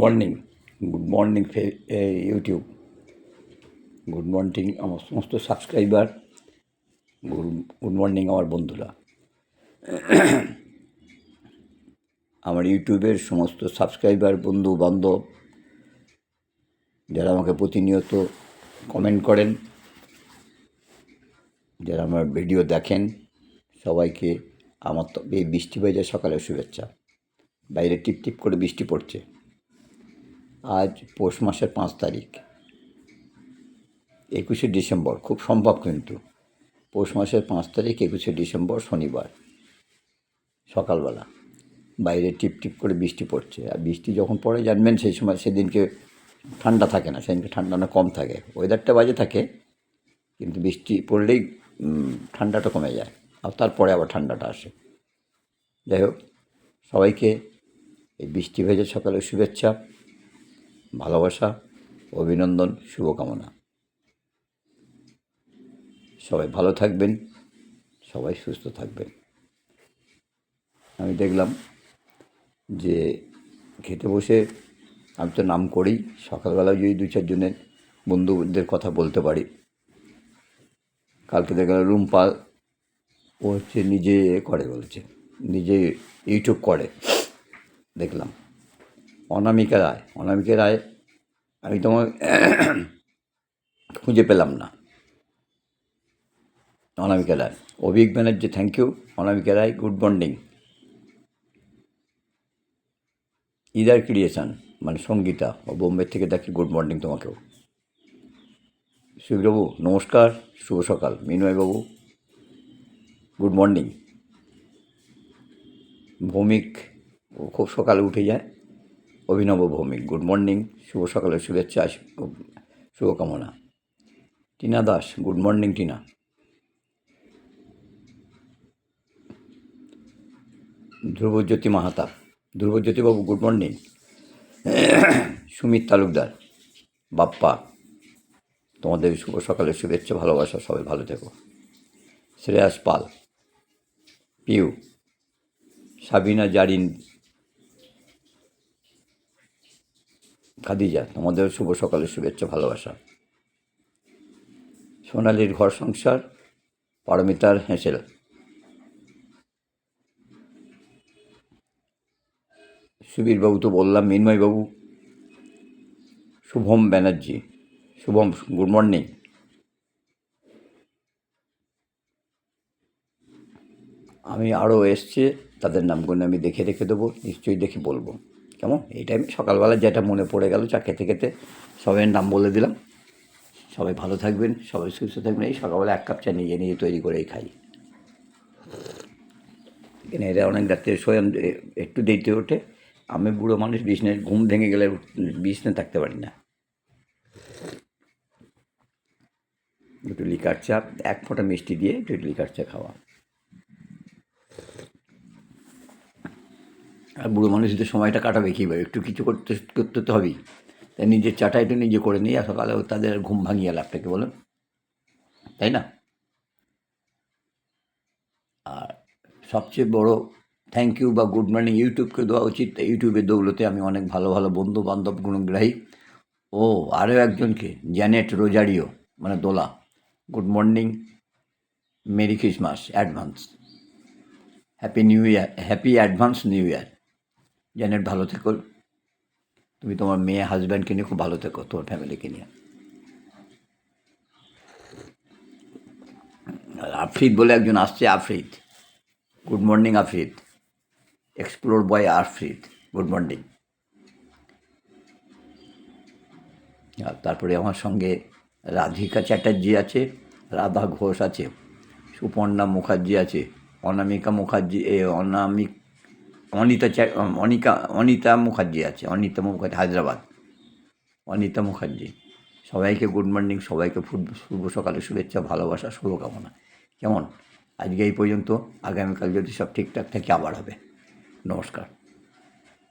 Morning good morning YouTube good morning আমার সমস্ত subscriber good good morning আমার বন্ধুরা। আমার ইউটিউবের সমস্ত সাবস্ক্রাইবার বন্ধু, বান্ধব, যারা আমাকে প্রতিনিয়ত কমেন্ট করেন, যারা আমার ভিডিও দেখেন, সবাইকে আমার তো এই বৃষ্টি ভেজা সকালের শুভেচ্ছা। বাইরে টিপ টিপ করে বৃষ্টি পড়ছে। আজ পৌষ মাসের পাঁচ তারিখ। একুশে ডিসেম্বর, খুব সম্ভব কিন্তু। পৌষ মাসের পাঁচ তারিখ, একুশে ডিসেম্বর, শনিবার, সকালবেলা। বাইরে টিপ টিপ করে বৃষ্টি পড়ছে। আর বৃষ্টি যখন পড়ে, জানবেন সেই সময় সেদিনকে ঠান্ডা থাকে না। সেদিনকে ঠান্ডা না, কম থাকে। ওয়েদারটা বাজে থাকে, কিন্তু বৃষ্টি পড়লেই ঠান্ডাটা কমে যায়। আর তারপরে আবার ঠান্ডাটা আসে। যাই হোক, সবাইকে এই বৃষ্টি ভেজে সকালে শুভেচ্ছা। ভালোবাসা, অভিনন্দন, শুভকামনা। সবাই ভালো থাকবেন, সবাই সুস্থ থাকবেন। আমি দেখলাম যে খেতে বসে আমি তো নাম করি সকালবেলায় যদি দু চারজনের বন্ধুদের কথা বলতে পারি। কালকে দেখলাম রুম্পা, ও হচ্ছে নিজে করে বলছে, নিজে ইউটিউব করে। দেখলাম। অনামিকা রায় অনামিকা রায় আমি তোমার খুঁজে পেলাম না। Anamika Roy. Abhik Banerjee thank you Anamika Roy good morning either creation মানে সঙ্গীতা ও বোম্বে থেকে দেখি গুড মর্নিং তোমাকেও। সুবীরবাবু, নমস্কার, শুভ সকাল। মিনময়বাবু গুড মর্নিং ভৌমিক, ও খুব সকালে উঠে যায়। অভিনব ভৌমিক। গুড মর্নিং, শুভ সকালের শুভেচ্ছা শুভকামনা। Tina Das, good morning, Tina. Dhrubajyoti Mahata. ধ্রুবজ্যোতিবাবু, গুড মর্নিং। সুমিত তালুকদার, বাপ্পা। তোমাদের শুভ সকালের শুভেচ্ছা, ভালোবাসা, সবাই ভালো থেকো। শ্রেয়াস পাল, পিউ। সাবিনা জারিন খাদিজা, তোমাদের শুভ সকালের শুভেচ্ছা, ভালোবাসা। সোনালির ঘর সংসার, পারমিতার হেঁসেল। সুবীরবাবু তো বললাম, মিন্ময়বাবু, শুভম ব্যানার্জি, শুভম, গুড মর্নিং। আমি আরও এসছে, তাদের নামগুলো আমি দেখে রেখে দেবো, নিশ্চয়ই দেখে বলব। কেমন? এই টাইমে সকালবেলা যেটা মনে পড়ে গেল, চা খেতে খেতে সবাই নাম বলে দিলাম। সবাই ভালো থাকবেন, সবাই সুস্থ থাকবেন। এই সকালবেলা এক কাপ চা নিজে নিজে তৈরি করেই খাই। এখানে এরা অনেক রাত্রে শোয় একটু দেরিতে ওঠে। আমি বুড়ো মানুষ বিছনায় ঘুম ভেঙে গেলে বিছনায় থাকতে পারি না। একটু লিকার চা, এক ফোঁটা মিষ্টি দিয়ে একটু লিকার চা খাওয়া। আর বুড়ো মানুষদের সময়টা কাটাবে কীভাবে একটু কিছু করতে করতে তো হবেই। তাই নিজের চাটা একটু নিজে করে নিয়ে, আর সকালে তাদের ঘুম ভাঙিয়ে লাভটাকে বলুন তাই না? আর সবচেয়ে বড় থ্যাংক ইউ বা গুড মর্নিং ইউটিউবকে দেওয়া উচিত। ইউটিউবের দৌলতে আমি অনেক ভালো ভালো বন্ধু বান্ধব গুণগ্রাহী। ও আরও একজনকে জ্যানেট রোজারিও মানে Dola. Good morning merry Christmas advance happy new year happy advance new year Janet ভালো থেকো। তুমি তোমার মেয়ে হাজব্যান্ডকে নিয়ে খুব ভালো থেকো, তোমার ফ্যামিলিকে নিয়ে। আফ্রিদ বলে একজন আসছে, Afrid. Good morning Afrid. Explore boy Afrid. Good morning আর তারপরে আমার সঙ্গে রাধিকা চ্যাটার্জি আছে, রাধা ঘোষ আছে, সুপর্ণা মুখার্জি আছে, অনামিকা মুখার্জি, এ, অনামিক অনিতা চ্যা অনিকা, অনিতা মুখার্জি আছে, অনিতা মুখার্জি, হায়দ্রাবাদ। অনিতা মুখার্জি। সবাইকে গুড মর্নিং সবাইকে শুভ সকালে শুভেচ্ছা, ভালোবাসা, শুভকামনা। কেমন? আজকে এই পর্যন্ত, আগামীকাল যদি সব ঠিকঠাক থাকে, আবার হবে। নমস্কার।